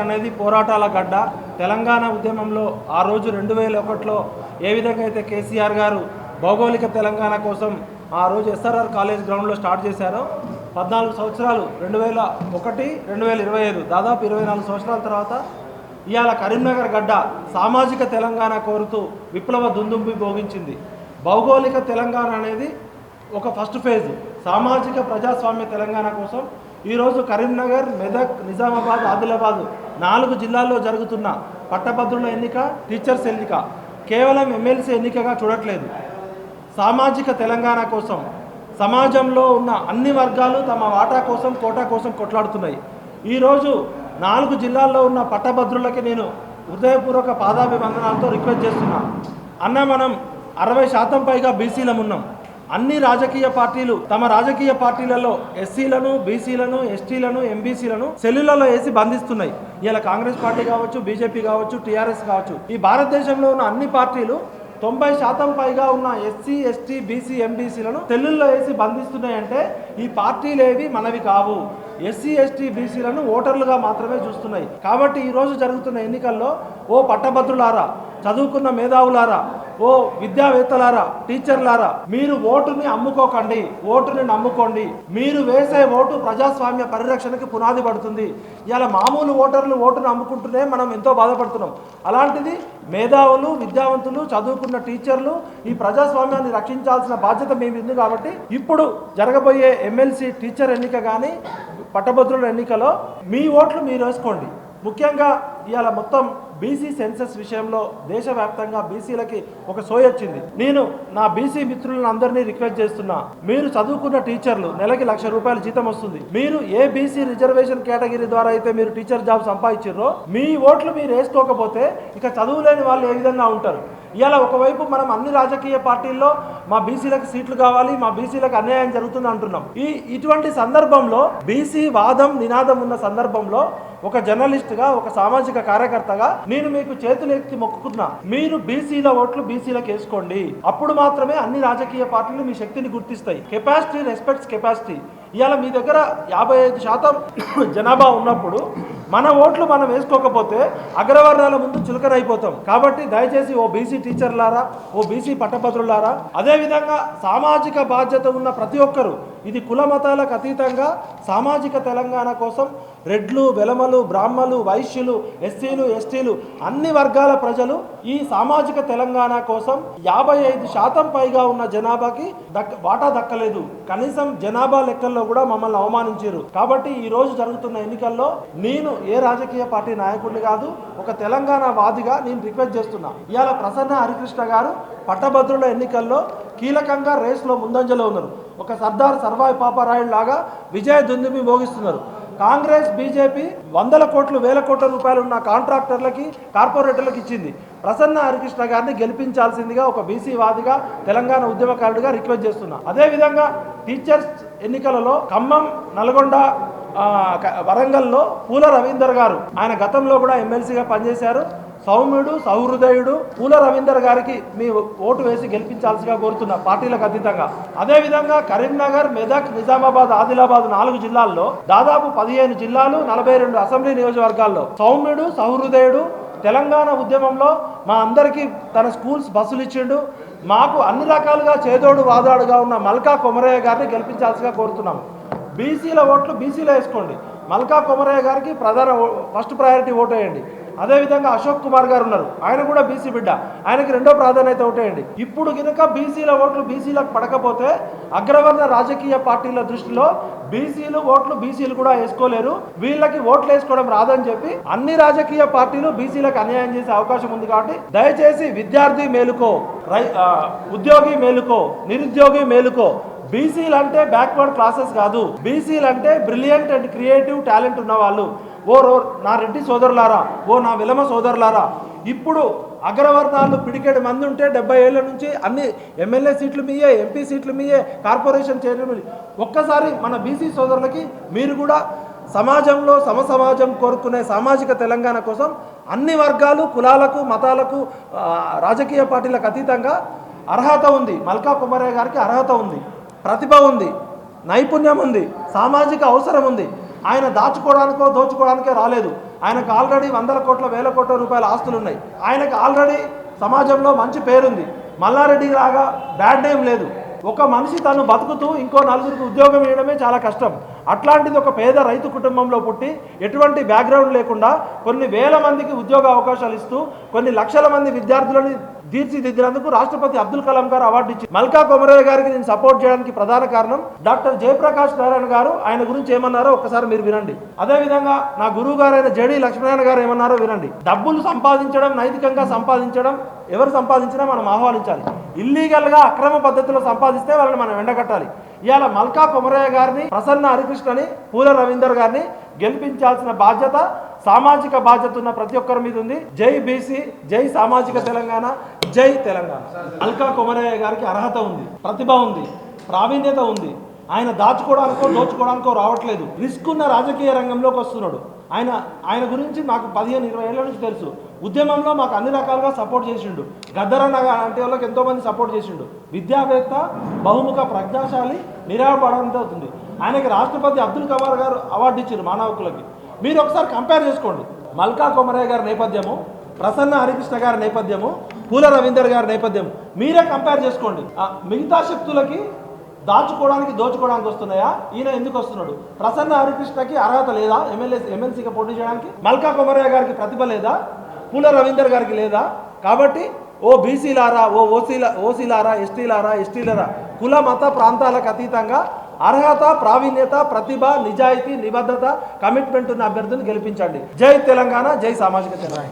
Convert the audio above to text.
అనేది పోరాటాల గడ్డ. తెలంగాణ ఉద్యమంలో ఆ రోజు రెండు వేల ఒకటిలో ఏ విధంగా అయితే కేసీఆర్ గారు భౌగోళిక తెలంగాణ కోసం ఆ రోజు ఎస్ఆర్ఆర్ కాలేజ్ గ్రౌండ్లో స్టార్ట్ చేశారో పద్నాలుగు సంవత్సరాలు రెండు వేల ఒకటి రెండు వేల ఇరవై ఐదు దాదాపు ఇరవై నాలుగు సంవత్సరాల తర్వాత ఇవాళ కరీంనగర్ గడ్డ సామాజిక తెలంగాణ కోరుతూ విప్లవ దుందుంబి భోగించింది. భౌగోళిక తెలంగాణ అనేది ఒక ఫస్ట్ ఫేజ్. సామాజిక ప్రజాస్వామ్య తెలంగాణ కోసం ఈరోజు కరీంనగర్ మెదక్ నిజామాబాద్ ఆదిలాబాద్ నాలుగు జిల్లాల్లో జరుగుతున్న పట్టభద్రుల ఎన్నిక టీచర్స్ ఎన్నిక కేవలం ఎమ్మెల్సీ ఎన్నికగా చూడట్లేదు. సామాజిక తెలంగాణ కోసం సమాజంలో ఉన్న అన్ని వర్గాలు తమ వాటా కోసం కోటా కోసం కొట్లాడుతున్నాయి. ఈరోజు నాలుగు జిల్లాల్లో ఉన్న పట్టభద్రులకి నేను హృదయపూర్వక పాదాభివందనాలతో రిక్వెస్ట్ చేస్తున్నా. అన్న మనం అరవై శాతం పైగా బీసీలం ఉన్నాం. అన్ని రాజకీయ పార్టీలు తమ రాజకీయ పార్టీలలో ఎస్సీలను బీసీలను ఎస్టీలను ఎంబీసీలను సెల్లులలో వేసి బంధిస్తున్నాయి. ఇలా కాంగ్రెస్ పార్టీ కావచ్చు బీజేపీ కావచ్చు టీఆర్ఎస్ కావచ్చు. ఈ భారతదేశంలో ఉన్న అన్ని పార్టీలు తొంభై శాతం పైగా ఉన్న ఎస్సీ ఎస్టీ బీసీ ఎంబీసీలను సెల్లుల్లో వేసి బంధిస్తున్నాయంటే ఈ పార్టీలేవి మనవి కావు. ఎస్సీ ఎస్టీ బీసీలను ఓటర్లుగా మాత్రమే చూస్తున్నాయి. కాబట్టి ఈరోజు జరుగుతున్న ఎన్నికల్లో ఓ పట్టభద్రులారా చదువుకున్న మేధావులారా ఓ విద్యావేత్తలారా టీచర్లారా మీరు ఓటుని అమ్ముకోకండి ఓటుని నమ్ముకోండి. మీరు వేసే ఓటు ప్రజాస్వామ్య పరిరక్షణకి పునాది పడుతుంది. ఇలా మామూలు ఓటర్లు ఓటును అమ్ముకుంటూనే మనం ఎంతో బాధపడుతున్నాం. అలాంటిది మేధావులు విద్యావంతులు చదువుకున్న టీచర్లు ఈ ప్రజాస్వామ్యాన్ని రక్షించాల్సిన బాధ్యత మేము ఉంది కాబట్టి ఇప్పుడు జరగబోయే ఎమ్మెల్సీ టీచర్ ఎన్నిక కానీ పట్టభద్రుల ఎన్నికలో మీ ఓట్లు మీరు వేసుకోండి. ముఖ్యంగా ఇవాళ మొత్తం బీసీ సెన్సస్ విషయంలో దేశవ్యాప్తంగా బీసీలకి ఒక సోయి వచ్చింది. నేను నా బీసీ మిత్రులను అందరినీ రిక్వెస్ట్ చేస్తున్నా మీరు చదువుకున్న టీచర్లు నెలకి లక్ష రూపాయల జీతం వస్తుంది. మీరు ఏ బీసీ రిజర్వేషన్ కేటగిరీ ద్వారా అయితే మీరు టీచర్ జాబ్ సంపాదించారో మీ ఓట్లు మీరు వేసుకోకపోతే ఇక చదువులేని వాళ్ళు ఏ విధంగా ఉంటారు? ఇలా ఒకవైపు మనం అన్ని రాజకీయ పార్టీల్లో మా బీసీలకు సీట్లు కావాలి మా బీసీలకు అన్యాయం జరుగుతుంది అంటున్నాం. ఈ ఇటువంటి సందర్భంలో బీసీ వాదం నినాదం ఉన్న సందర్భంలో ఒక జర్నలిస్ట్గా ఒక సామాజిక కార్యకర్తగా నేను మీకు చేతులు ఎత్తి మొక్కుకున్నా. మీరు బీసీల ఓట్లు బీసీలకు వేసుకోండి. అప్పుడు మాత్రమే అన్ని రాజకీయ పార్టీలు మీ శక్తిని గుర్తిస్తాయి. Capacity respects capacity. ఇవాళ మీ దగ్గర యాభై ఐదు శాతం జనాభా ఉన్నప్పుడు మన ఓట్లు మనం వేసుకోకపోతే అగ్రవర్ణాల ముందు చులకనైపోతాం కాబట్టి దయచేసి ఓ బీసీ టీచర్లారా ఓ బీసీ పట్టభద్రులారా అదేవిధంగా సామాజిక బాధ్యత ఉన్న ప్రతి ఒక్కరూ ఇది కుల మతాలకు అతీతంగా సామాజిక తెలంగాణ కోసం రెడ్లు వెలమలు బ్రాహ్మలు వైశ్యులు ఎస్సీలు ఎస్టీలు అన్ని వర్గాల ప్రజలు ఈ సామాజిక తెలంగాణ కోసం యాభై ఐదు శాతం పైగా ఉన్న జనాభాకి దక్క వాటా దక్కలేదు. కనీసం జనాభా లెక్కల్లో కూడా మమ్మల్ని అవమానించారు కాబట్టి ఈ రోజు జరుగుతున్న ఎన్నికల్లో నేను ఏ రాజకీయ పార్టీ నాయకుడిని కాదు ఒక తెలంగాణ వాదిగా నేను రిక్వెస్ట్ చేస్తున్నా. ఇవాళ ప్రసన్న హరికృష్ణ గారు పట్టభద్రుల ఎన్నికల్లో కీలకంగా రేస్లో ముందంజలో ఉన్నారు. ఒక సర్దార్ సర్వాయి పాపారాయుడు లాగా విజయ దుందుమి మోగిస్తున్నారు. కాంగ్రెస్ బీజేపీ వందల కోట్లు వేల కోట్ల రూపాయలు ఉన్న కాంట్రాక్టర్లకి కార్పొరేటర్లకు ఇచ్చింది. ప్రసన్న హరికృష్ణ గారిని గెలిపించాల్సిందిగా ఒక బీసీ వాదిగా తెలంగాణ ఉద్యమకారుడిగా రిక్వెస్ట్ చేస్తున్నా. అదేవిధంగా టీచర్స్ ఎన్నికలలో ఖమ్మం నల్గొండ వరంగల్లో పూల రవీందర్ గారు ఆయన గతంలో కూడా ఎమ్మెల్సీగా పనిచేశారు. సౌమ్యుడు సౌహృదయుడు పూల రవీందర్ గారికి మీ ఓటు వేసి గెలిపించాల్సిగా కోరుతున్నా పార్టీలకు అతీతంగా. అదేవిధంగా కరీంనగర్ మెదక్ నిజామాబాద్ ఆదిలాబాద్ నాలుగు జిల్లాల్లో దాదాపు పదిహేను జిల్లాలు నలభై రెండు అసెంబ్లీ నియోజకవర్గాల్లో సౌమ్యుడు సౌహృదయుడు తెలంగాణ ఉద్యమంలో మా అందరికీ తన స్కూల్స్ బస్సులు ఇచ్చిండు. మాకు అన్ని రకాలుగా చేదోడు వాదాడుగా ఉన్న మల్కా కొమరయ్య గారిని గెలిపించాల్సిగా కోరుతున్నాం బీసీల ఓట్లు బీసీలో వేసుకోండి. మల్కా కొమరయ్య గారికి ప్రధాన ఓ- ఫస్ట్ ప్రయారిటీ ఓటు వేయండి అదేవిధంగా అశోక్ కుమార్ గారు ఉన్నారు. ఆయన కూడా బీసీ బిడ్డ. ఆయనకి రెండో ప్రాధాన్యత ఒకటేయండి ఇప్పుడు గినక బీసీల ఓట్లు బీసీలకు పడకపోతే అగ్రవర్ణ రాజకీయ పార్టీల దృష్టిలో బీసీలు ఓట్లు బీసీలు కూడా వేసుకోలేరు. వీళ్ళకి ఓట్లు వేసుకోవడం రాదని చెప్పి అన్ని రాజకీయ పార్టీలు బీసీలకు అన్యాయం చేసే అవకాశం ఉంది కాబట్టి దయచేసి విద్యార్థి మేలుకో రై ఉద్యోగి మేలుకో నిరుద్యోగి మేలుకో. బీసీలు అంటే బ్యాక్వర్డ్ క్లాసెస్ కాదు. బీసీలు అంటే బ్రిలియంట్ అండ్ క్రియేటివ్ టాలెంట్ ఉన్న వాళ్ళు ఓ రో నా రెడ్డి సోదరులారా ఓ నా విలమ సోదరులారా ఇప్పుడు అగ్రవర్ణాలు పిడికేడు మంది ఉంటే డెబ్బై ఏళ్ళ నుంచి అన్ని ఎమ్మెల్యే సీట్లు మీయే ఎంపీ సీట్లు మీయే కార్పొరేషన్ చైర్మన్ ఒక్కసారి మన బీసీ సోదరులకి మీరు కూడా సమాజంలో సమసమాజం కోరుకునే సామాజిక తెలంగాణ కోసం అన్ని వర్గాలు కులాలకు మతాలకు రాజకీయ పార్టీలకు అతీతంగా అర్హత ఉంది. మల్కా కుమారయ్య గారికి అర్హత ఉంది. ప్రతిభ ఉంది. నైపుణ్యం ఉంది. సామాజిక అవసరం ఉంది. ఆయన దాచుకోవడానికో దోచుకోవడానికో రాలేదు. ఆయనకు ఆల్రెడీ వందల కోట్ల వేల కోట్ల రూపాయల ఆస్తులు ఉన్నాయి. ఆయనకు ఆల్రెడీ సమాజంలో మంచి పేరుంది. మల్లారెడ్డి లాగా బ్యాడ్ నేమ్ లేదు. ఒక మనిషి తను బతుకుతూ ఇంకో నలుగురికి ఉద్యోగం ఇవ్వడమే చాలా కష్టం. అట్లాంటిది ఒక పేద రైతు కుటుంబంలో పుట్టి ఎటువంటి బ్యాక్గ్రౌండ్ లేకుండా కొన్ని వేల మందికి ఉద్యోగ అవకాశాలు ఇస్తూ కొన్ని లక్షల మంది విద్యార్థులని తీర్చిదిద్దినందుకు రాష్ట్రపతి అబ్దుల్ కలాం గారు అవార్డు ఇచ్చి మల్కా కొమరయ్య గారికి నేను సపోర్ట్ చేయడానికి ప్రధాన కారణం డాక్టర్ జయప్రకాష్ నారాయణ గారు ఆయన గురించి ఏమన్నారో ఒకసారి మీరు వినండి. అదేవిధంగా నా గురువు గారైన జడి లక్ష్మీనారాయణ గారు ఏమన్నారో వినండి. డబ్బులు సంపాదించడం నైతికంగా సంపాదించడం ఎవరు సంపాదించినా మనం ఆహ్వానించాలి. ఇల్లీగల్గా అక్రమ పద్ధతిలో సంపాదిస్తే వాళ్ళని మనం ఎండగట్టాలి. ఇవాళ మల్కా కొమరయ్య గారిని ప్రసన్న హరికృష్ణని పూల రవీందర్ గారిని గెలిపించాల్సిన బాధ్యత సామాజిక బాధ్యత ఉన్న ప్రతి ఒక్కరి మీద ఉంది. జై బీసీ జై సామాజిక తెలంగాణ జై తెలంగాణ. మల్కా కొమరయ్య గారికి అర్హత ఉంది ప్రతిభ ఉంది ప్రావీణ్యత ఉంది. ఆయన దాచుకోవడానికో దోచుకోవడానికో రావట్లేదు. రిస్క్ ఉన్న రాజకీయ రంగంలోకి వస్తున్నాడు. ఆయన ఆయన గురించి నాకు పదిహేను ఇరవై ఏళ్ళ నుంచి తెలుసు. ఉద్యమంలో మాకు అన్ని రకాలుగా సపోర్ట్ చేసిండు. గద్దరన్న అంటే వాళ్ళకి ఎంతోమంది సపోర్ట్ చేసిండు. విద్యావేత్త బహుముఖ ప్రజ్ఞాశాలి నిరాపడంతో అవుతుంది. ఆయనకి రాష్ట్రపతి అబ్దుల్ కమార్ గారు అవార్డు ఇచ్చారు మానవ హక్కులకి మీరు ఒకసారి కంపేర్ చేసుకోండి. మల్కా కొమరయ్య గారి నేపథ్యము ప్రసన్న హరికృష్ణ గారి నేపథ్యము పూల రవీందర్ గారి నేపథ్యం మీరే కంపేర్ చేసుకోండి. ఆ మిగతా శక్తులకి దాచుకోవడానికి దోచుకోవడానికి వస్తున్నాయా? ఈయన ఎందుకు వస్తున్నాడు? ప్రసన్న హరికృష్ణకి అర్హత లేదా? ఎమ్మెల్యే ఎమ్మెల్సీగా పోటీ చేయడానికి? మల్కా కొమరయ్య గారికి ప్రతిభ లేదా? పూల రవీందర్ గారికి లేదా? కాబట్టి ఓ బీసీలారా ఓ ఓసీల ఓసీలారా ఎస్టీలారా ఎస్టీలరా కుల మత ప్రాంతాలకు అతీతంగా అర్హత ప్రావీణ్యత ప్రతిభ నిజాయితీ నిబద్ధత కమిట్మెంట్ ఉన్న అభ్యర్థిని గెలిపించండి. జై తెలంగాణ జై సామాజిక తెలంగాణ.